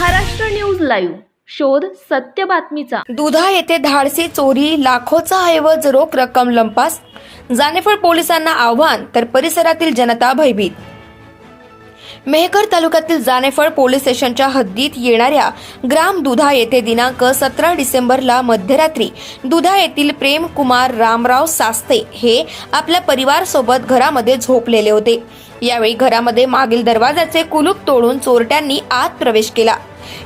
Maharashtra news live. शोध सत्य बातमीचा. दुधा येथे धाडसी चोरी लाखोचा ऐवज रोख रक्कम लंपास. जानेफळ पोलिसांना आव्हान तर परिसरातील जनता भयभीत. मेहकर तालुक्यातील जानेफळ पोलीस स्टेशनच्या हद्दीत येणाऱ्या ग्राम दुधा येथे दिनांक सतरा डिसेंबरला मध्यरात्री दुधा येथील प्रेम कुमार रामराव सास्ते हे आपल्या परिवारसोबत घरामध्ये झोपलेले होते. यावेळी घरामध्ये मागील दरवाजाचे कुलूप तोडून चोरट्यांनी आत प्रवेश केला.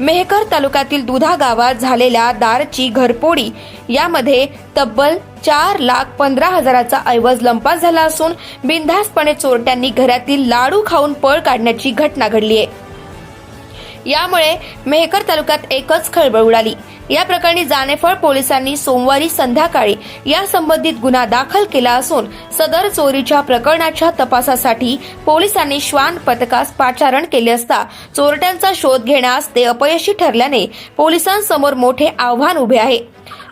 मेहकर तालुक्यातील दुधा गावात झालेल्या दारची घरपोडी यामध्ये तब्बल चार लाख पंधरा हजाराचा ऐवज लंपास झाला असून बिनधास्तपणे चोरट्यांनी घरातील लाडू खाऊन पळ काढण्याची घटना घडली आहे यामुळे मेहकर तालुक्यात एकच खळबळ उडाली. या प्रकरणी जानेफळ पोलिसांनी सोमवारी संध्याकाळी या संबंधित गुन्हा दाखल केला असून सदर चोरीच्या प्रकरणाच्या तपासासाठी पोलिसांनी श्वान पथकास पाचारण केले असता चोरट्यांचा शोध घेण्यास ते अपयशी ठरल्याने पोलिसांसमोर मोठे आव्हान उभे आहे.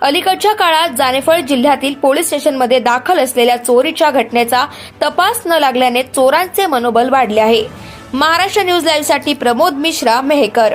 अलीकडच्या काळात जानेफळ जिल्ह्यातील पोलीस स्टेशनमध्ये दाखल असलेल्या चोरीच्या घटनेचा तपास न लागल्याने चोरांचे मनोबल वाढले आहे. महाराष्ट्र न्यूज लाईव्हसाठी प्रमोद मिश्रा मेहकर.